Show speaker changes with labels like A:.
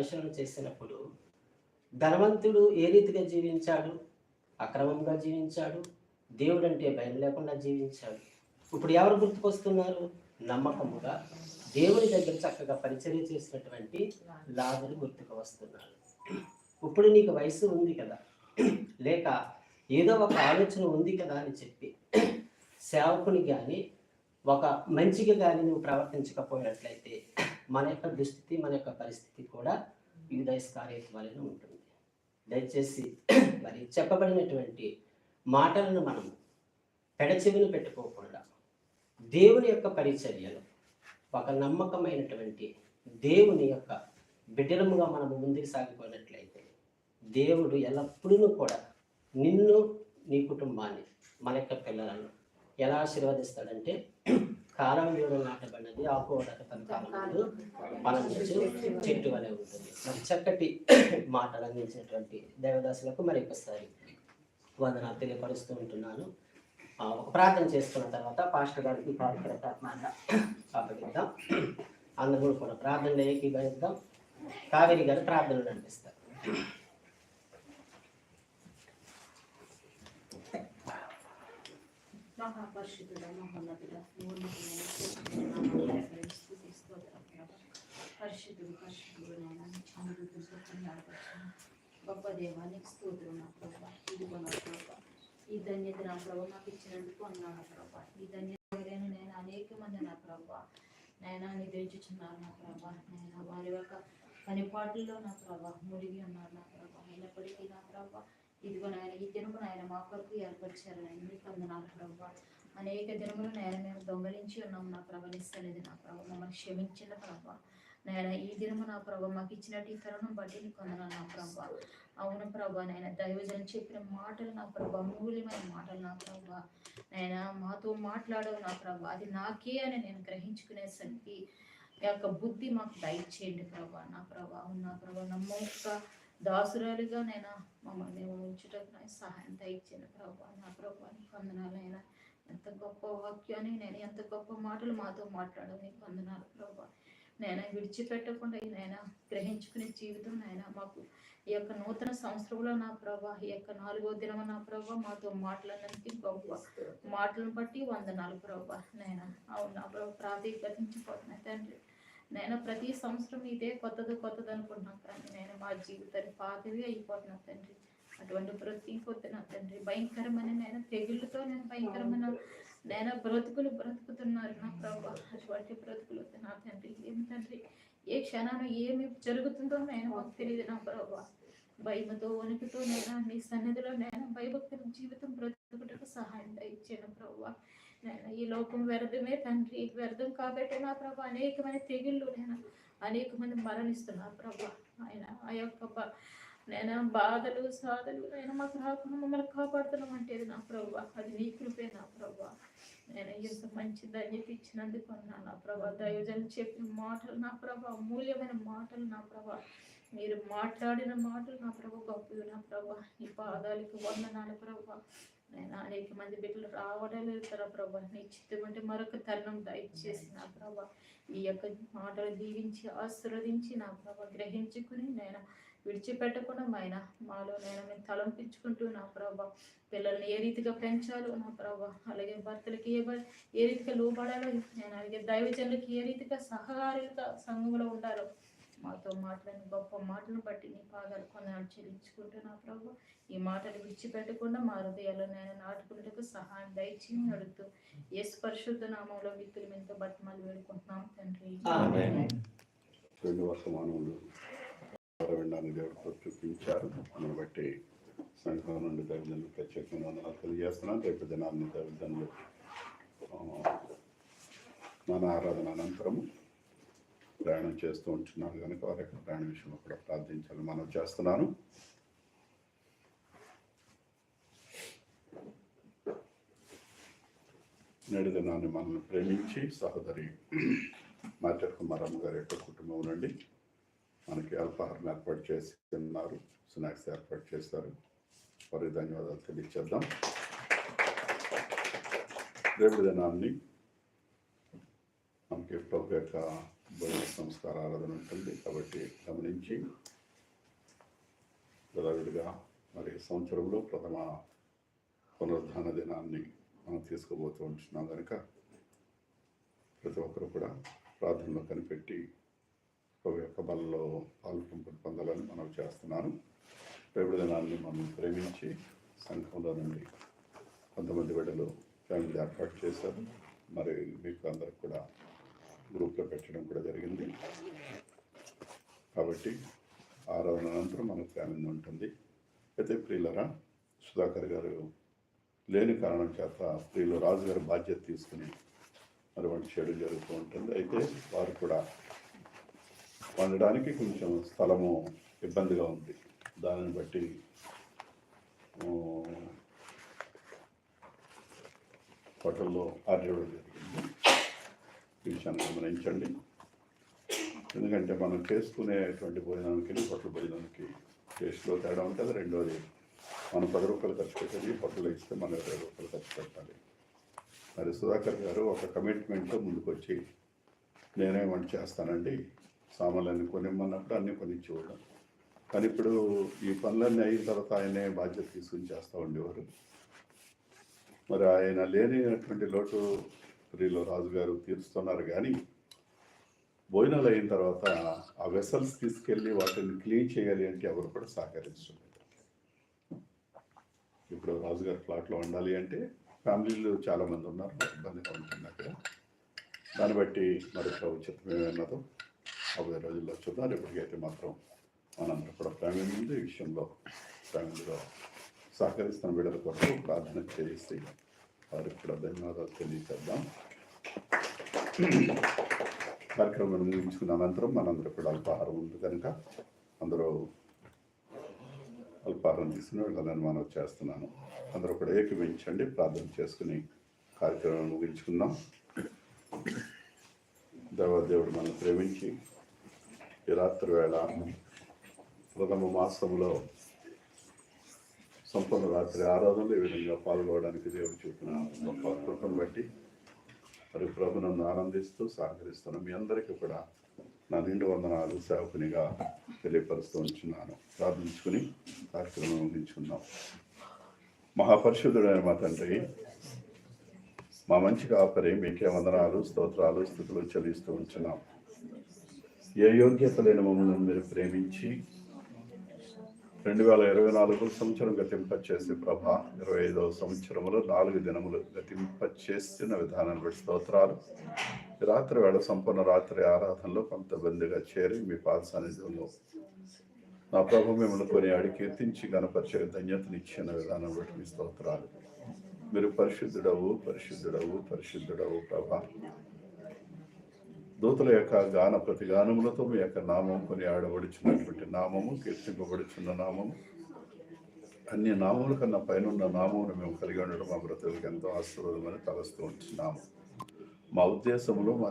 A: పరిశీలన చేసినప్పుడు ధనవంతుడు ఏ రీతిగా జీవించాడు? అక్రమంగా జీవించాడు? దేవుడు అంటే భయం లేకుండా జీవించాడు? ఇప్పుడు ఎవరు గుర్తుకొస్తున్నారు? నమ్మకముగా దేవుని దగ్గర చక్కగా పరిచర్య చేసినటువంటి లాభులు గుర్తుకు వస్తున్నారు ఇప్పుడు నీకు వయసు ఉంది కదా. లేక ఏదో ఒక ఆలోచన ఉంది కదా అని చెప్పి సేవకుని కానీ ఒక మంచిగా కానీ నువ్వు ప్రవర్తించకపోయినట్లయితే మన యొక్క దుస్థితి మన యొక్క పరిస్థితి కూడా యుదయస్కార్యత వలన ఉంటుంది. దయచేసి మరి చెప్పబడినటువంటి మాటలను మనం పెడచెవిని పెట్టుకోకుండా దేవుని యొక్క పరిచర్యలు ఒక నమ్మకమైనటువంటి దేవుని యొక్క బిడ్డలముగా మనము ముందుకు సాగిపోయినట్లయితే దేవుడు ఎల్లప్పుడూ కూడా నిన్ను నీ కుటుంబాన్ని మన యొక్క పిల్లలను ఎలా ఆశీర్వదిస్తాడంటే కాలం వేడు నాటబడినది ఆకువడక తన కాలంలో మనం చెట్టు వలె ఉంటుంది. మరి చక్కటి మాటలు అందించినటువంటి దేవదాసులకు మరి ఒకసారి వందనాలు తెలియపరుస్తూ ఉంటున్నాను. ఒక ప్రార్థన చేసుకున్న తర్వాత పాస్టర్ గారికి కార్యక్రమాన్ని అప్పగిద్దాం. అందరూ కూడా ప్రార్థనలు ఏకీభవిద్దాం. కావేరి గారు ప్రార్థనలు నడిపిస్తారు.
B: మహాపరిషుతుడ మహోన్నతుడ ఉన్నతమైన స్తుతి స్తోత్రం ప్రభా. పరిశుద్ధుడు పరిశుద్ధుడు నాయన చంద్రుడు గొప్ప దేవానికి స్తోత్రం నా ప్రభా. ఇదిగో నా ప్రభా. ఈ ధన్యత నా ప్రభా మాకు ఇచ్చినందుకు అన్నాను ప్రభా. ఈ ధన్యత నేను అనేక మంది నా ప్రభా. నేను నిద్రించుచున్నారు నా ప్రభా. నేను వారి యొక్క పనిపాట్లలో నా ప్రభా మునిగి ఉన్నారు నా ప్రభా. అయినప్పటికీ నా ప్రభా. ఇదిగో నాయన ఈ దినము నాయన మా కొరకు ఏర్పరిచారు నాయన. మీకు వందనాలు ప్రభా అనేక దినములు నాయన మేము దొంగలించి ఉన్నాం నా ప్రభ నిస్తలేదు నా ప్రభావ మమ్మల్ని క్షమించిన ప్రభ. నాయన ఈ దినము నా ప్రభ మాకు ఇచ్చినట్టు ఈ తరుణం బట్టి నీకు వందనాలు నా ప్రభ. అవును ప్రభ నాయన దైవజనం చెప్పిన మాటలు నా ప్రభ మూల్యమైన మాటలు నా ప్రభ. నాయన మాతో మాట్లాడవు నా ప్రభ. అది నాకే అని నేను గ్రహించుకునేసరికి ఈ యొక్క బుద్ధి మాకు దయచేయండి ప్రభా నా ప్రభా. నా ప్రభా. నమ్మ దాసురాలుగా నేను మమ్మల్ని ఉంచుటకు సహాయం దయచేయండి ప్రభావ నా ప్రభా నీకు వందనాలైనా. ఎంత గొప్ప వాక్యాన్ని నేను ఎంత గొప్ప మాటలు మాతో మాట్లాడవు నీకు వందనాలు ప్రభా. నేను విడిచిపెట్టకుండా నేను గ్రహించుకునే జీవితం నాయన మాకు ఈ యొక్క నూతన సంవత్సరంలో నా ప్రభా ఈ యొక్క నాలుగో దినమ నా ప్రభా మాతో మాట్లాడినందుకు గొప్ప మాటలను బట్టి వందనాలు ప్రభా. నేను అవును నా ప్రభా ప్రాతిపదించిపోతున్నాయి తండ్రి నేను ప్రతి సంవత్సరం ఇదే కొత్తది కొత్తది అనుకుంటున్నాం కానీ నేను మా జీవితాన్ని పాతవి అయిపోతున్నాను తండ్రి. అటువంటి ప్రతి పొద్దున తండ్రి. భయంకరమైన నేను తెగుళ్ళతో నేను భయంకరమైన నేను బ్రతుకులు బ్రతుకుతున్నారు నా ప్రభా. అటువంటి బ్రతుకులు నా తండ్రి. ఏం తండ్రి? ఏ క్షణాన ఏమి జరుగుతుందో నేను మాకు తెలియదు నా ప్రభా. భయముతో వణుకుతో నేను నీ సన్నిధిలో నేను భయభక్తుల జీవితం బ్రతుకుటకు సహాయం ఇచ్చాను ప్రభావ ఈ లోకం వ్యర్థమే తండ్రి వ్యర్థం కాబట్టి నా ప్రభా అనేకమైన తెగుళ్ళు నేను అనేక మంది మరణిస్తున్నారు ప్రభా. ఆయన ఆ యొక్క నేను బాధలు సాధలు నేను మాకు రాకుండా మమ్మల్ని కాపాడుతున్నాం అంటే నా ప్రభా అది నీ కృపే నా ప్రభా. నేను ఎంత మంచి ధన్యత ఇచ్చినందుకు అన్నా నా ప్రభా. దైవజన్ చెప్పిన మాటలు నా ప్రభా అమూల్యమైన మాటలు నా ప్రభా. మీరు మాట్లాడిన మాటలు నా ప్రభా గొప్పవి నా ప్రభా. నీ పాదాలకు వందనాలు ప్రభా. నేను అనేక మంది బిడ్డలు రావడం లేదు కదా ప్రభా. నీ చిత్తం అంటే మరొక తరుణం దయచేసి నా ప్రభా. ఈ యొక్క మాటలు దీవించి ఆశీర్వదించి నా ప్రభా. గ్రహించుకుని నేను విడిచిపెట్టకుండా ఆయన మాలో నేను మేము తలంపించుకుంటూ నా ప్రభా. పిల్లల్ని ఏ రీతిగా పెంచాలో నా ప్రభా. అలాగే భర్తలకి ఏ ఏ రీతిగా లోబడాలో నేను అలాగే దైవజనులకి ఏ రీతిగా సహకారులుగా సంఘంలో ఉండాలో మాతో మాట్లాడిన గొప్ప మాటలను బట్టి నీ పాదాలు కొందరు చెల్లించుకుంటూ నా ప్రభు ఈ మాటలు విడిచిపెట్టకుండా మా హృదయాల్లో నేను నాటుకున్నట్టుకు సహాయం దయచి అడుగుతూ యేసు పరిశుద్ధ నామంలో వ్యక్తులు మీతో బట్టి మళ్ళీ వేడుకుంటున్నాం తండ్రి.
C: రెండు వర్తమానములు వినడానికి దేవుడు చూపించారు. బట్టి సంఘం నుండి దైవజనులు ప్రత్యేకమైన వందనాలు తెలియజేస్తున్నాను రేపు దినాన్ని దైవజనులు మన ఆరాధన అనంతరము ప్రయాణం చేస్తూ ఉంటున్నారు. కనుక వారి యొక్క ప్రయాణ విషయంలో కూడా ప్రార్థించాలని మనం చేస్తున్నాను. నేడు దినాన్ని మనల్ని ప్రేమించి సహోదరి మాచర్ కుమారమ్మ గారి యొక్క కుటుంబం నుండి మనకి అల్పాహారం ఏర్పాటు చేసి తిన్నారు స్నాక్స్ ఏర్పాటు చేశారు. వారికి ధన్యవాదాలు తెలియచేద్దాం. రేపు దినాన్ని మనకి ప్రభు యొక్క భోజన సంస్కార ఆరాధన ఉంటుంది. కాబట్టి గమనించి యథావిడిగా మరి సంవత్సరంలో ప్రథమ పునరుద్ధాన దినాన్ని మనం తీసుకోబోతూ ఉంటున్నాం కనుక ప్రతి ఒక్కరు కూడా ప్రార్థనలో కనిపెట్టి ఒక యొక్క బలలో పాల్గొన పొందాలని మనం చేస్తున్నాను. రేపు దినాన్ని మనం ప్రేమించి సంఘంలో నుండి కొంతమంది బిడ్డలు ఫ్యామిలీ ఏర్పాటు చేశారు. మరి మీకు అందరికి కూడా గ్రూప్లో పెట్టడం కూడా జరిగింది. కాబట్టి ఆరాధన అనంతరం మనకు ఫ్యామిలీ ఉంటుంది. అయితే ప్రియులరా సుధాకర్ గారు లేని కారణం చేత ప్రియులు రాజుగారు బాధ్యత తీసుకుని మరి చేయడం జరుగుతూ ఉంటుంది. అయితే వారు కూడా వండడానికి కొంచెం స్థలము ఇబ్బందిగా ఉంది. దానిని బట్టి హోటల్లో ఆర్డర్ ఇవ్వడం జరిగింది. విషయాన్ని గమనించండి. ఎందుకంటే మనం చేసుకునేటువంటి భోజనానికి హోటల్ భోజనానికి టేస్ట్లో తేడా ఉంటుంది. రెండోది మనం పది రూపాయలు ఖర్చు పెట్టేది పొట్టలు ఇస్తే మనం ఇరవై రూపాయలు ఖర్చు పెట్టాలి. మరి సుధాకర్ గారు ఒక కమిట్మెంట్తో ముందుకొచ్చి నేనే వంట చేస్తానండి. సామాన్లన్నీ కొనిమ్మన్నప్పుడు అన్నీ కొనిచ్చేవాడు కానీ ఇప్పుడు ఈ పనులన్నీ అయిన తర్వాత ఆయనే బాధ్యత తీసుకుని చేస్తూ ఉండేవారు. మరి ఆయన లేనిటువంటి లోటు స్త్రీలో రాజుగారు తీరుస్తున్నారు కానీ భోజనాలు అయిన తర్వాత ఆ వెసల్స్ తీసుకెళ్ళి వాటిని క్లీన్ చేయాలి అంటే ఎవరు కూడా సహకరించలేదు. ఇప్పుడు రాజుగారి ఫ్లాట్లో ఉండాలి అంటే ఫ్యామిలీలు చాలామంది ఉన్నారు ఇబ్బందిగా ఉంటుంది అక్కడ. దాన్ని బట్టి మరి ప్రభుత్వం ఏమన్నదో అవి రోజుల్లో చూద్దాం. ఇప్పటికైతే మాత్రం మనందరూ కూడా ఫ్యామిలీ ముందు ఈ విషయంలో ఫ్యామిలీలో సహకరిస్తున్న బిడ్డల కొరకు ప్రార్థన చేసి వారికి కూడా ధన్యవాదాలు తెలియచేద్దాం కార్యక్రమం ముగించుకున్న అనంతరం మనందరూ కూడా అల్పాహారం ఉంది కనుక అందరూ అల్పాహారం తీసుకుని వెళ్ళాలని మనం చేస్తున్నాను అందరూ కూడా ఏకీవించండి ప్రార్థన చేసుకుని కార్యక్రమం ముగించుకుందాం దేవదేవుడు మనం ప్రేమించి ఈ రాత్రి వేళ ప్రథమ మాసంలో సంపూర్ణ రాత్రి ఆరాధనలో ఈ విధంగా పాల్గొనడానికి దేవుడు చూపిన గొప్ప కృపను బట్టి మరి ప్రభునందు ఆనందిస్తూ సహకరిస్తున్న మీ అందరికీ కూడా నా నిండు వందనాలు సేవకునిగా తెలియపరుస్తూ ఉంచున్నాను. ప్రార్థించుకుని కార్యక్రమం ముగించుకుందాం. మహాపరిశుద్ధుడైన మా తండ్రి మా మంచి కాపరి మీకే వందనాలు స్తోత్రాలు స్థుతులు చెల్లిస్తూ ఉంచున్నాం. ఏ యోగ్యత లేని మమ్మల్ని మీరు ప్రేమించి రెండు వేల ఇరవై నాలుగు సంవత్సరం గతింపచేసి ప్రభ ఇరవై ఐదవ సంవత్సరములు నాలుగు దినములు గతింపచేసిన విధానాన్ని బట్టి స్తోత్రాలు. రాత్రి వేళ సంపూర్ణ రాత్రి ఆరాధనలో కొంతమందిగా చేరి మీ పాద సన్నిధిలో నా ప్రభు మిమ్మల్ని కొని అడి కీర్తించి గణపరిచే ధన్యతనిచ్చిన విధానం బట్టి మీ స్తోత్రాలు. మీరు పరిశుద్ధుడవు పరిశుద్ధుడవు పరిశుద్ధుడవు ప్రభా. దూతల యొక్క గాన ప్రతి గానములతో మీ యొక్క నామం కొని ఆడబడుచున్నటువంటి నామము కీర్తింపబడుచున్న నామము అన్ని నామముల కన్నా పైన నామమును మేము కలిగి ఉండడం మా బ్రతులకు ఎంతో ఆశీర్వాదమని తలస్తూ ఉంటున్నాము. మా ఉద్దేశములు మా